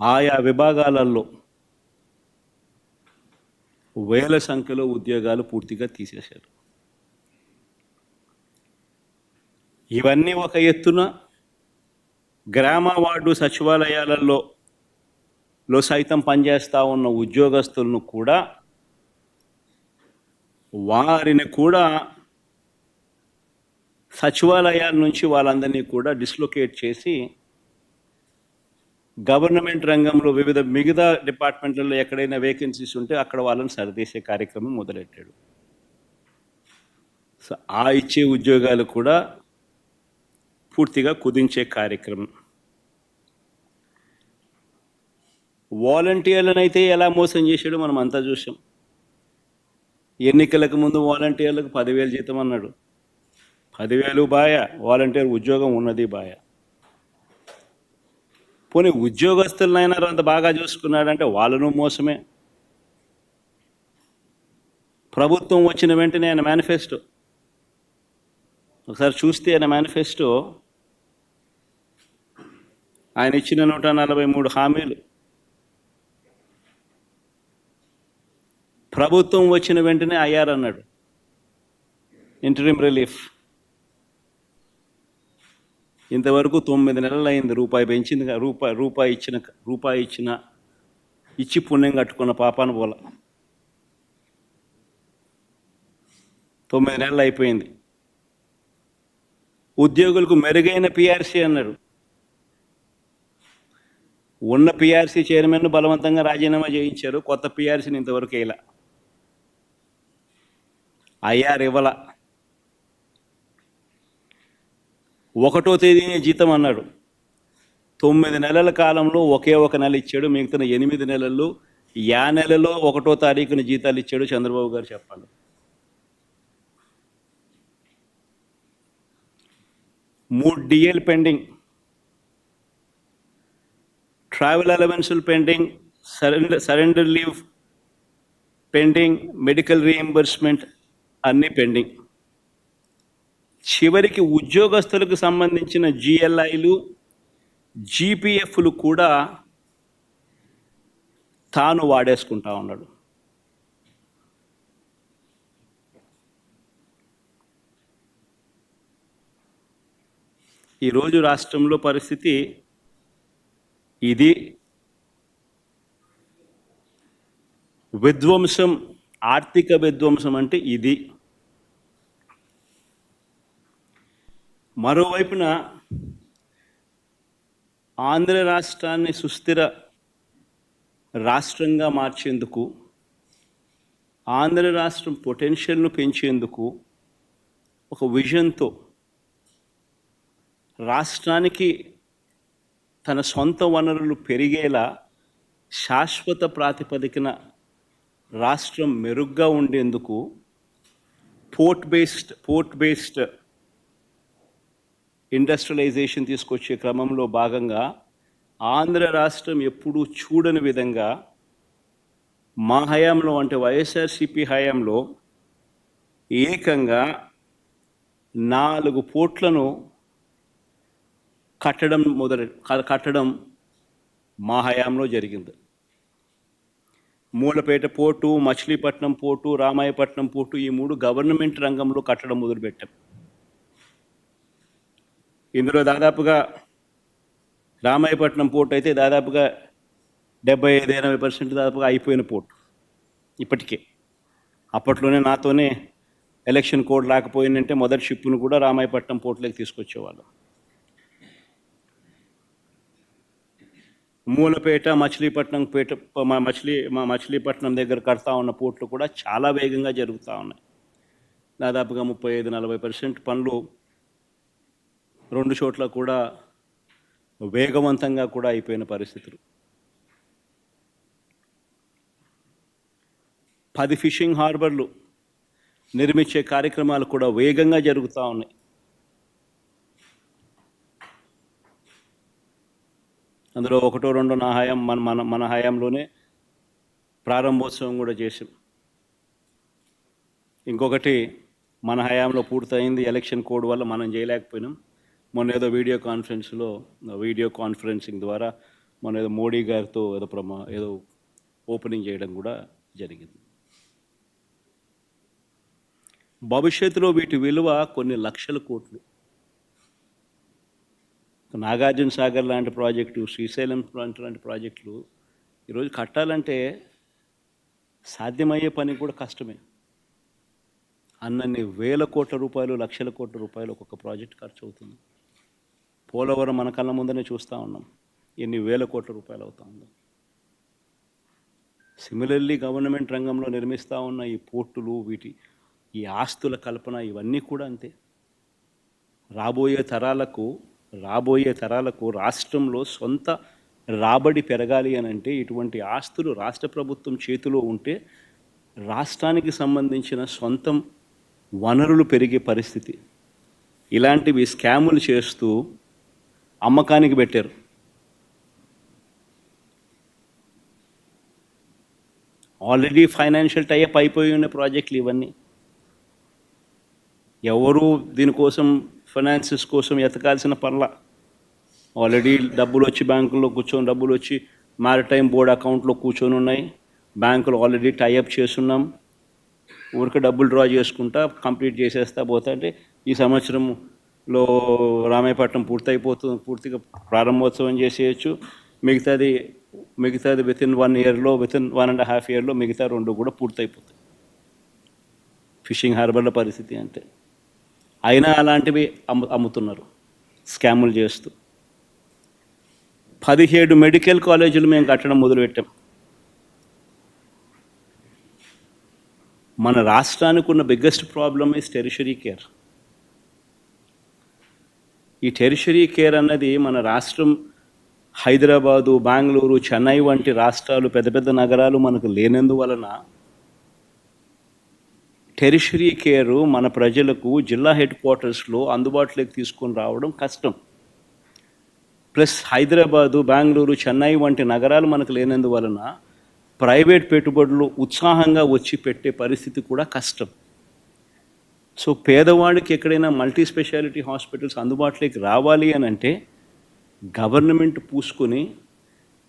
ఆయా విభాగాలలో వేల సంఖ్యలో ఉద్యోగాలు పూర్తిగా తీసేశారు. ఇవన్నీ ఒక ఎత్తున గ్రామ వార్డు సచివాలయాలలో లో సైతం పనిచేస్తూ ఉన్న ఉద్యోగస్తులను కూడా వారిని కూడా సచివాలయాల నుంచి వాళ్ళందరినీ కూడా డిస్లొకేట్ చేసి గవర్నమెంట్ రంగంలో వివిధ మిగతా డిపార్ట్మెంట్లలో ఎక్కడైనా వేకెన్సీస్ ఉంటే అక్కడ వాళ్ళని సరిదీసే కార్యక్రమం మొదలెట్టాడు. సో ఆ ఇచ్చే ఉద్యోగాలు కూడా పూర్తిగా కుదించే కార్యక్రమం. వాలంటీర్లను అయితే ఎలా మోసం చేశాడో మనం అంతా చూసాం ఎన్నికలకు ముందు వాలంటీర్లకు పదివేలు జీతం అన్నాడు. పదివేలు బాయ వాలంటీర్ ఉద్యోగం ఉన్నది బాయా. పోనీ ఉద్యోగస్తులనైనా అంత బాగా చూసుకున్నాడంటే వాళ్ళను మోసమే. ప్రభుత్వం వచ్చిన వెంటనే ఆయన మేనిఫెస్టో. ఒకసారి చూస్తే ఆయన మేనిఫెస్టో ఆయన ఇచ్చిన నూట నలభై మూడు హామీలు. ప్రభుత్వం వచ్చిన వెంటనే అయ్యారన్నాడు. ఇంటరిమ్ రిలీఫ్ ఇంతవరకు తొమ్మిది నెలలు అయింది రూపాయి పెంచింది రూపాయి రూపాయి ఇచ్చిన రూపాయి ఇచ్చిన ఇచ్చి పుణ్యం కట్టుకున్న పాపాను పోల. తొమ్మిది నెలలు అయిపోయింది. ఉద్యోగులకు మెరుగైన పిఆర్సీ అన్నారు. ఉన్న పిఆర్సీ చైర్మన్ను బలవంతంగా రాజీనామా చేయించారు. కొత్త పిఆర్సీని ఇంతవరకు ఇలా ఐఆర్ ఇవ్వల. ఒకటో తేదీనే జీతం అన్నాడు. తొమ్మిది నెలల కాలంలో ఒకే ఒక నెల ఇచ్చాడు మిగతా ఎనిమిది నెలల్లో యా నెలలో ఒకటో తారీఖున జీతాలు ఇచ్చాడు చంద్రబాబు గారు చెప్పండి మూడు DL pending travel అలవెన్సులు pending surrender surrender leave pending medical reimbursement అన్నీ పెండింగ్. చివరికి ఉద్యోగస్తులకు సంబంధించిన జిఎల్ఐలు జీపీఎఫ్లు కూడా తాను వాడేసుకుంటా ఉన్నాడు. ఈరోజు రాష్ట్రంలో పరిస్థితి ఇది. విధ్వంసం ఆర్థిక విధ్వంసం అంటే ఇది. మరోవైపున ఆంధ్ర రాష్ట్రాన్ని సుస్థిర రాష్ట్రంగా మార్చేందుకు ఆంధ్ర రాష్ట్రం పొటెన్షియల్ను పెంచేందుకు ఒక విజన్తో రాష్ట్రానికి తన సొంత వనరులు పెరిగేలా శాశ్వత ప్రాతిపదికన రాష్ట్రం మెరుగ్గా ఉండేందుకు port based port based industrialization తీసుకొచ్చే క్రమంలో భాగంగా ఆంధ్ర రాష్ట్రం ఎప్పుడూ చూడని విధంగా మా హయాంలో అంటే వైఎస్ఆర్సిపి హయాంలో ఏకంగా నాలుగు పోర్ట్లను కట్టడం మొదలు కట్టడం మా హయాంలో జరిగింది. Mulapeta port Machilipatnam port Ramayapatnam port ఈ మూడు గవర్నమెంట్ రంగంలో కట్టడం మొదలుపెట్టాం. ఇందులో దాదాపుగా రామాయపట్నం పోర్ట్ అయితే దాదాపుగా డెబ్బై ఐదు ఎనభై పర్సెంట్ దాదాపుగా అయిపోయిన పోర్ట్ ఇప్పటికే. అప్పట్లోనే నాతోనే ఎలక్షన్ కోడ్ రాకపోయిందంటే మొదటి షిప్ను కూడా రామాయపట్నం పోర్ట్లోకి తీసుకొచ్చేవాళ్ళం. మూలపేట మచిలీపట్నం పేట మా మచిలీ మా మచిలీపట్నం దగ్గర కడతా ఉన్న పోర్ట్లు కూడా చాలా వేగంగా జరుగుతూ ఉన్నాయి. దాదాపుగా ముప్పై ఐదు నలభై పర్సెంట్ పనులు రెండు చోట్ల కూడా వేగవంతంగా కూడా అయిపోయిన పరిస్థితులు. పది ఫిషింగ్ హార్బర్లు నిర్మించే కార్యక్రమాలు కూడా వేగంగా జరుగుతూ ఉన్నాయి. అందులో ఒకటో రెండో నా హయాం మన మన మన హయాంలోనే ప్రారంభోత్సవం కూడా చేసాం ఇంకొకటి మన హయాంలో పూర్తయింది ఎలక్షన్ కోడ్ వల్ల మనం చేయలేకపోయినాం. మొన్న ఏదో వీడియో కాన్ఫరెన్స్లో వీడియో కాన్ఫరెన్సింగ్ ద్వారా మొన్న ఏదో మోడీ గారితో ఏదో ప్రమా ఏదో ఓపెనింగ్ చేయడం కూడా జరిగింది. భవిష్యత్తులో వీటి విలువ కొన్ని లక్షల కోట్లు. నాగార్జున సాగర్ లాంటి ప్రాజెక్టు శ్రీశైలం లాంటి లాంటి ప్రాజెక్టులు ఈరోజు కట్టాలంటే సాధ్యమయ్యే పని కూడా కష్టమే. అన్నన్ని వేల కోట్ల రూపాయలు లక్షల కోట్ల రూపాయలు ఒక్కొక్క ప్రాజెక్ట్ ఖర్చు అవుతుంది పోలవరం మన కళ్ళ ముందనే చూస్తూ ఉన్నాం. ఎన్ని వేల కోట్ల రూపాయలు అవుతా ఉందో. సిమిలర్లీ గవర్నమెంట్ రంగంలో నిర్మిస్తూ ఉన్న ఈ పోర్టులు వీటి ఈ ఆస్తుల కల్పన ఇవన్నీ కూడా అంతే. రాబోయే తరాలకు రాబోయే తరాలకు రాష్ట్రంలో సొంత రాబడి పెరగాలి అని అంటే ఇటువంటి ఆస్తులు రాష్ట్ర ప్రభుత్వం చేతిలో ఉంటే రాష్ట్రానికి సంబంధించిన సొంతం వనరులు పెరిగే పరిస్థితి. ఇలాంటివి స్కాములు చేస్తూ అమ్మకానికి పెట్టారు. ఆల్రెడీ ఫైనాన్షియల్ టైప్ అయిపోయి ఉన్న ప్రాజెక్టులు ఇవన్నీ. ఎవరు దీనికోసం ఫైనాన్సెస్ కోసం ఎతకాల్సిన పనుల? ఆల్రెడీ డబ్బులు వచ్చి బ్యాంకుల్లో కూర్చొని డబ్బులు వచ్చి మ్యారిటైమ్ బోర్డ్ అకౌంట్లో కూర్చొని ఉన్నాయి. బ్యాంకులు ఆల్రెడీ టైఅప్ చేస్తున్నాం. ఊరికి డబ్బులు డ్రా చేసుకుంటా కంప్లీట్ చేసేస్తా పోతా అంటే ఈ లో రామాయపట్నం పూర్తయిపోతుంది పూర్తిగా ప్రారంభోత్సవం చేసేయచ్చు. మిగతాది మిగతాది విత్ ఇన్ వన్ ఇయర్లో with in one and half ఇయర్లో మిగతా రెండు కూడా పూర్తయిపోతాయి. ఫిషింగ్ హార్బర్ల పరిస్థితి అంటే. అయినా అలాంటివి అమ్ము అమ్ముతున్నారు. స్కాములు చేస్తూ. పదిహేడు మెడికల్ కాలేజీలు మేము కట్టడం మొదలుపెట్టాం. మన రాష్ట్రానికి ఉన్న biggest problem is tertiary care ఈ టెరిషరీ కేర్ అన్నది మన రాష్ట్రం హైదరాబాదు బెంగళూరు చెన్నై వంటి రాష్ట్రాలు పెద్ద పెద్ద నగరాలు మనకు లేనందువలన టెరిషరీ కేరు మన ప్రజలకు జిల్లా హెడ్ క్వార్టర్స్లో అందుబాటులోకి తీసుకొని రావడం కష్టం. ప్లస్ హైదరాబాదు బెంగళూరు చెన్నై వంటి నగరాలు మనకు లేనందువలన ప్రైవేట్ పెట్టుబడులు ఉత్సాహంగా వచ్చి పెట్టే పరిస్థితి కూడా కష్టం. సో పేదవాడికి ఎక్కడైనా మల్టీ స్పెషాలిటీ హాస్పిటల్స్ అందుబాటులోకి రావాలి అని అంటే గవర్నమెంట్ పూసుకొని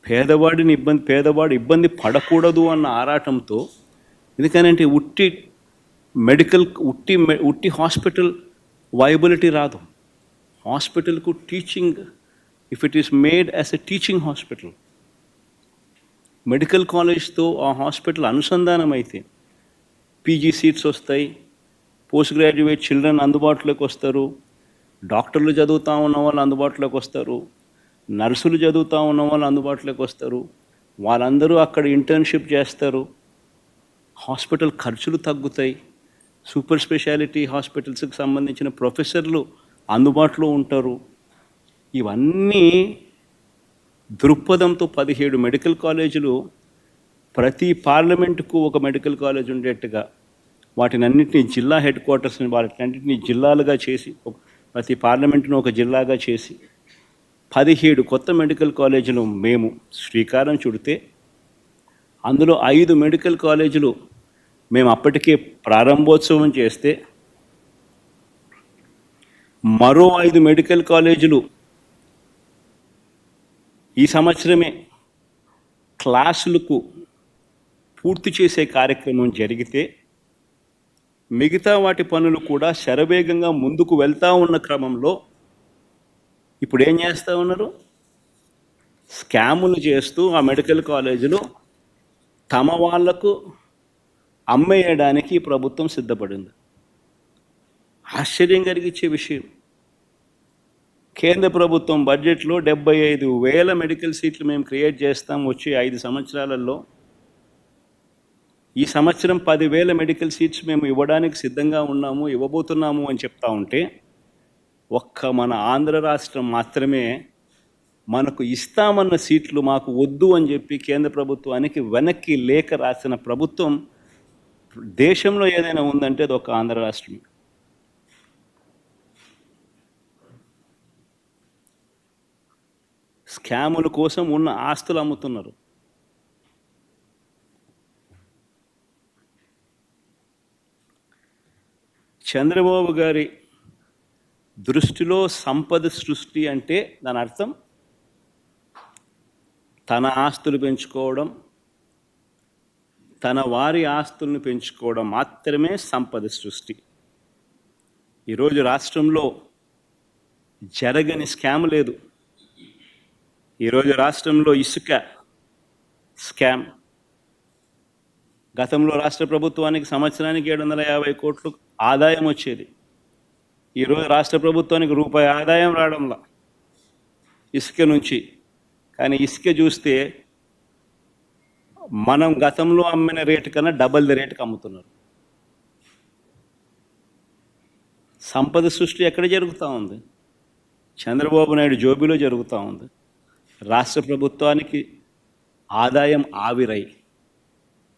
పేదవాడిని ఇబ్బంది పేదవాడు ఇబ్బంది పడకూడదు అన్న ఆరాటంతో ఎందుకనంటే ఉట్టి మెడికల్ ఉట్టి ఉట్టి హాస్పిటల్ వైబిలిటీ రాదు. హాస్పిటల్కు teaching if it is made as a teaching hospital medical కాలేజ్తో ఆ హాస్పిటల్ అనుసంధానం అయితే పీజీ సీట్స్ వస్తాయి పోస్ట్ గ్రాడ్యుయేట్ చిల్డ్రన్ అందుబాటులోకి వస్తారు. డాక్టర్లు చదువుతూ ఉన్న వాళ్ళు అందుబాటులోకి వస్తారు. నర్సులు చదువుతూ ఉన్న వాళ్ళు అందుబాటులోకి వస్తారు. వాళ్ళందరూ అక్కడ ఇంటర్న్షిప్ చేస్తారు. హాస్పిటల్ ఖర్చులు తగ్గుతాయి. సూపర్ స్పెషాలిటీ హాస్పిటల్స్కి సంబంధించిన ప్రొఫెసర్లు అందుబాటులో ఉంటారు. ఇవన్నీ దృక్పథంతో పదిహేడు మెడికల్ కాలేజీలు ప్రతి పార్లమెంటుకు ఒక మెడికల్ కాలేజ్ ఉండేట్టుగా వాటినన్నింటినీ జిల్లా హెడ్ క్వార్టర్స్ని వాటినన్నింటినీ జిల్లాలుగా చేసి ఒక- ప్రతి పార్లమెంటును ఒక జిల్లాగా చేసి పదిహేడు కొత్త మెడికల్ కాలేజీలు మేము శ్రీకారం చుడితే అందులో ఐదు మెడికల్ కాలేజీలు మేము అప్పటికే ప్రారంభోత్సవం చేస్తే మరో ఐదు మెడికల్ కాలేజీలు ఈ సంవత్సరమే క్లాసులకు పూర్తి చేసే కార్యక్రమం జరిగితే మిగతా వాటి పనులు కూడా శరవేగంగా ముందుకు వెళ్తా ఉన్న క్రమంలో ఇప్పుడు ఏం చేస్తూ ఉన్నారు? స్కాములు చేస్తూ ఆ మెడికల్ కాలేజీలో తమ వాళ్ళకు అమ్మేయడానికి ప్రభుత్వం సిద్ధపడింది. ఆశ్చర్యం కలిగించే విషయం. కేంద్ర ప్రభుత్వం బడ్జెట్లో డెబ్బై ఐదు వేల మెడికల్ సీట్లు మేము క్రియేట్ చేస్తాం వచ్చే ఐదు సంవత్సరాలలో ఈ సంవత్సరం పదివేల మెడికల్ సీట్స్ మేము ఇవ్వడానికి సిద్ధంగా ఉన్నాము ఇవ్వబోతున్నాము అని చెప్తా ఉంటే ఒక్క మన ఆంధ్ర రాష్ట్రం మాత్రమే మనకు ఇస్తామన్న సీట్లు మాకు వద్దు అని చెప్పి కేంద్ర ప్రభుత్వానికి వెనక్కి లేఖ రాసిన ప్రభుత్వం దేశంలో ఏదైనా ఉందంటే అది ఒక ఆంధ్ర రాష్ట్రమే. స్కాముల కోసం ఉన్న ఆస్తులు అమ్ముతున్నారు. చంద్రబాబు గారి దృష్టిలో సంపద సృష్టి అంటే దాని అర్థం తన ఆస్తులు పెంచుకోవడం తన వారి ఆస్తులను పెంచుకోవడం మాత్రమే సంపద సృష్టి. ఈరోజు రాష్ట్రంలో జరగని స్కామ్ లేదు. ఈరోజు రాష్ట్రంలో ఇసుక స్కామ్. గతంలో రాష్ట్ర ప్రభుత్వానికి సంవత్సరానికి ఏడు వందల యాభై కోట్లు ఆదాయం వచ్చేది. ఈరోజు రాష్ట్ర ప్రభుత్వానికి రూపాయి ఆదాయం రావడంలా. ఇసుక నుంచి. కానీ ఇసుక చూస్తే మనం గతంలో అమ్మిన రేటు కన్నా డబల్ ది రేటుకి అమ్ముతున్నారు. సంపద సృష్టి ఎక్కడ జరుగుతూ ఉంది? చంద్రబాబు నాయుడు జోబిలో జరుగుతూ ఉంది. రాష్ట్ర ప్రభుత్వానికి ఆదాయం ఆవిరై.